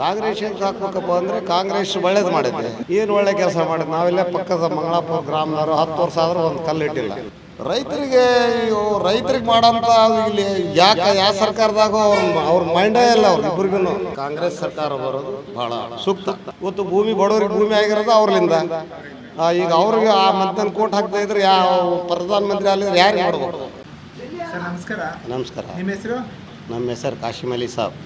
ಕಾಂಗ್ರೆಸ್ ಏನ್ ಹಾಕ್ಬೇಕಪ್ಪ ಅಂದರೆ ಕಾಂಗ್ರೆಸ್ ಒಳ್ಳೇದು ಮಾಡಿದ್ದೆ. ಏನು ಒಳ್ಳೆ ಕೆಲಸ ಮಾಡಿದ್? ನಾವೆಲ್ಲ ಪಕ್ಕದ ಮಂಗಳಾಪುರ ಗ್ರಾಮದವರು ಹತ್ತು ವರ್ಷ ಆದರೂ ಒಂದು ಕಲ್ಲು ಇಟ್ಟಿಲ್ಲ ರೈತರಿಗೆ ರೈತರಿಗೆ ಮಾಡಂತ ಇಲ್ಲಿ ಯಾಕ ಯಾವ ಸರ್ಕಾರದಾಗ ಅವ್ರ ಅವ್ರ ಮೈಂಡೇ ಇಲ್ಲ ಅವ್ರ ಇಬ್ಬರಿಗೂ ಕಾಂಗ್ರೆಸ್ ಸರ್ಕಾರ ಬರೋದು ಭಾಳ ಸೂಕ್ತ. ಇವತ್ತು ಭೂಮಿ ಬಡವರಿಗೆ ಭೂಮಿ ಆಗಿರೋದು ಅವ್ರಲಿಂದ. ಈಗ ಅವ್ರಿಗೆ ಆ ಮಧ್ಯಾಹ್ನ ಕೋಟ್ ಹಾಕ್ತಾ ಇದ್ರೆ ಯಾವ ಪ್ರಧಾನ ಮಂತ್ರಿ ಅಲ್ಲಿ ಯಾರು ಸರ್ ನಮಸ್ಕಾರ. ನಮಸ್ಕಾರ. ನಿಮ್ಮ ಹೆಸರು? ನಮ್ಮ ಹೆಸರು ಕಾಶಿಮಲಿ ಸಾಬ್.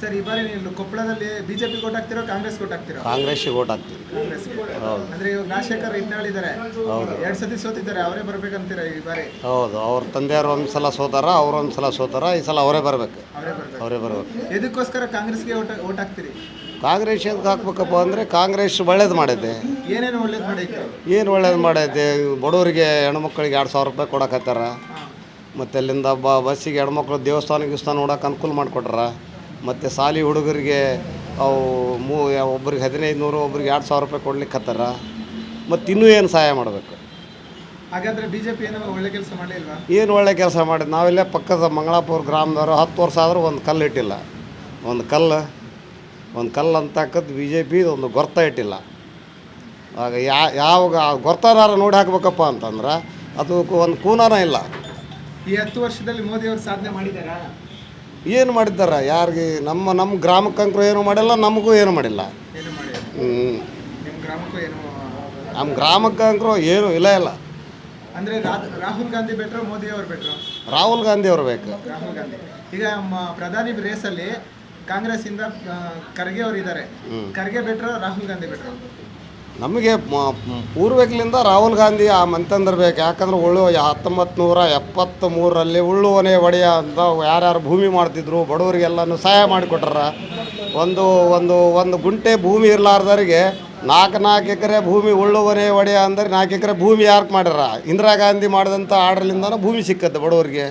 ಸರ್ ಈ ಬಾರಿ ನೀವು ಕೊಪ್ಪಳದಲ್ಲಿ ಬಿಜೆಪಿ ವೋಟ್ ಹಾಕ್ತಿರೋ ಕಾಂಗ್ರೆಸ್ ಓಟ್ ಹಾಕ್ತಿರೋ? ಕಾಂಗ್ರೆಸ್ಸಿಗೆ ಓಟ್ ಹಾಕ್ತೀವಿ. ಕಾಂಗ್ರೆಸ್ ಹೌದು. ಅಂದ್ರೆ ಇವಾಗ ರಾಜಶೇಖರ್ ಇಟ್ನಾಳಿದ್ದಾರೆ ಹೌದು. ಎರಡ್ ಸತಿ ಸೋತಿದ್ದಾರೆ ಅವರೇ ಬರ್ಬೇಕಂತೀರ ಈ ಬಾರಿ? ಹೌದು ಅವ್ರ ತಂದೆಯವರು ಒಂದು ಸಲ ಸೋತಾರ ಅವ್ರು ಒಂದು ಸಲ ಸೋತಾರ ಈ ಸಲ ಅವರೇ ಬರಬೇಕು. ಅವರೇ ಬರ್ಬೇಕು. ಅವರೇ ಬರಬೇಕು. ಇದಕ್ಕೋಸ್ಕರ ಕಾಂಗ್ರೆಸ್ಗೆ ಓಟ್ ಓಟ್ ಹಾಕ್ತೀರಿ? ಕಾಂಗ್ರೆಸ್ ಏನ್ ಹಾಕ್ಬೇಕಪ್ಪ ಅಂದರೆ ಕಾಂಗ್ರೆಸ್ ಒಳ್ಳೇದು ಮಾಡಿದೆ. ಏನೇನು ಒಳ್ಳೇದು ಮಾಡೈತೆ ಏನು ಒಳ್ಳೇದು ಮಾಡೈತೆ ಬಡವರಿಗೆ ಹೆಣ್ಮಕ್ಳಿಗೆ ಎರಡು ಸಾವಿರ ರೂಪಾಯಿ ಕೊಡಕತ್ತಾರ ಮತ್ತೆ ಅಲ್ಲಿಂದ ಬ ಬಸ್ಸಿಗೆ ಹೆಣ್ಮಕ್ಳು ದೇವಸ್ಥಾನ ಗಿವಸ್ಥಾನ ನೋಡೋಕೆ ಅನುಕೂಲ ಮಾಡಿಕೊಟ್ರ. ಮತ್ತು ಸಾಲಿ ಹುಡುಗರಿಗೆ ಅವು ಮೂ ಒಬ್ರಿಗೆ ಹದಿನೈದು ನೂರು ಒಬ್ರಿಗೆ ಎರಡು ಸಾವಿರ ರೂಪಾಯಿ ಕೊಡ್ಲಿಕ್ಕೆ ಹತ್ತಾರ. ಮತ್ತು ಇನ್ನೂ ಏನು ಸಹಾಯ ಮಾಡಬೇಕು? ಹಾಗಾದ್ರೆ ಬಿಜೆಪಿ ಏನೋ ಒಳ್ಳೆ ಕೆಲಸ ಮಾಡಲಿಲ್ವಾ ಏನು ಒಳ್ಳೆ ಕೆಲಸ ಮಾಡಿದ್ದು ನಾವೆಲ್ಲ ಪಕ್ಕದ ಮಂಗಳಾಪುರ ಗ್ರಾಮದವರು ಹತ್ತು ವರ್ಷ ಆದರೂ ಒಂದು ಕಲ್ಲು ಇಟ್ಟಿಲ್ಲ. ಒಂದು ಕಲ್ಲು ಒಂದು ಕಲ್ಲು ಅಂತಕ್ಕದ್ದು ಬಿ ಜೆ ಪಿ ಒಂದು ಗೊರ್ತ ಇಟ್ಟಿಲ್ಲ. ಆಗ ಯಾ ಯಾವಾಗ ಆ ಗೊರ್ತಾನಾರ ನೋಡಿ ಹಾಕ್ಬೇಕಪ್ಪ ಅಂತಂದ್ರೆ ಅದಕ್ಕೂ ಒಂದು ಕೂನಾನ ಇಲ್ಲ. ಈ ಹತ್ತು ವರ್ಷದಲ್ಲಿ ಮೋದಿ ಅವರು ಸಾಧನೆ ಮಾಡಿದಾರಾ? ಏನು ಮಾಡಿದ್ದಾರ? ಯಾರಿಗೆ? ನಮ್ಮ ನಮ್ಮ ಗ್ರಾಮಕ್ಕಂಕರು ಏನು ಮಾಡಿಲ್ಲ ನಮಗೂ ಏನು ಮಾಡಿಲ್ಲ. ಹ್ಞೂ ನಿಮ್ಮ ಗ್ರಾಮಕ್ಕಂಕರು ಏನು ಇಲ್ಲ ಇಲ್ಲ. ಅಂದ್ರೆ ರಾಹುಲ್ ಗಾಂಧಿ ಬೆಟ್ರು ಮೋದಿ ಅವರು ಬೆಟ್ರು? ರಾಹುಲ್ ಗಾಂಧಿ ಅವ್ರು ಬೇಕು. ರಾಹುಲ್ ಗಾಂಧಿ. ಈಗ ಪ್ರಧಾನಿ ರೇಸಲ್ಲಿ ಕಾಂಗ್ರೆಸ್ ಇಂದ ಖರ್ಗೆ ಅವರು ಇದ್ದಾರೆ. Kharge better Rahul Gandhi better? ನಮಗೆ ಮ್- ರಾಹುಲ್ ಗಾಂಧಿ ಆ ಮಂತಂದ್ರ ಬೇಕು. ಯಾಕಂದ್ರೆ ಉಳ್ಳು ಹತ್ತೊಂಬತ್ತು ನೂರ ಎಪ್ಪತ್ತ ಮೂರರಲ್ಲಿ ಉಳ್ಳುವನೆ ಒಡೆಯ ಅಂತ ಯಾರ್ಯಾರು ಭೂಮಿ ಮಾಡ್ತಿದ್ರು, ಬಡವರಿಗೆಲ್ಲನೂ ಸಹಾಯ ಮಾಡಿಕೊಟ್ರ ಒಂದು ಒಂದು ಒಂದು ಗುಂಟೆ ಭೂಮಿ ಇರಲಾರ್ದವ್ರಿಗೆ ನಾಲ್ಕು ನಾಲ್ಕು ಎಕರೆ ಭೂಮಿ ಉಳ್ಳುವನೆ ಒಡೆಯ ಅಂದರೆ ನಾಲ್ಕು ಎಕರೆ ಭೂಮಿ ಯಾರ್ಕೆ ಮಾಡ್ಯಾರ? ಇಂದಿರಾ ಗಾಂಧಿ ಮಾಡಿದಂಥ ಆರ್ಡ್ರಲಿಂದನೂ ಭೂಮಿ ಸಿಕ್ಕತ್ತೆ ಬಡವರಿಗೆ.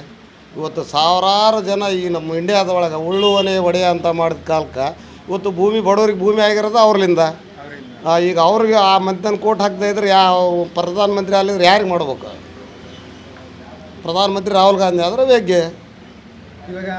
ಇವತ್ತು ಸಾವಿರಾರು ಜನ ಈ ನಮ್ಮ ಇಂಡಿಯಾದೊಳಗೆ ಉಳ್ಳುವನೆ ಒಡೆಯ ಅಂತ ಮಾಡಿದ ಕಾಲಕ್ಕೆ ಇವತ್ತು ಭೂಮಿ ಬಡವ್ರಿಗೆ ಭೂಮಿ ಆಗಿರೋದು ಅವ್ರಲಿಂದ ಈಗ ಅವ್ರಿಗೆ ಆ ಮಧ್ಯಾಹ್ನ ಕೋಟ್ ಹಾಕ್ತಾ ಇದ್ರೆ ಯಾವ ಪ್ರಧಾನಮಂತ್ರಿ ಅಲ್ಲಿದ್ರೆ ಯಾರಿಗೆ ಮಾಡ್ಬೇಕು? ಪ್ರಧಾನಮಂತ್ರಿ ರಾಹುಲ್ ಗಾಂಧಿ ಆದ್ರೆ ವೇಗ್ಯ. ಇವಾಗ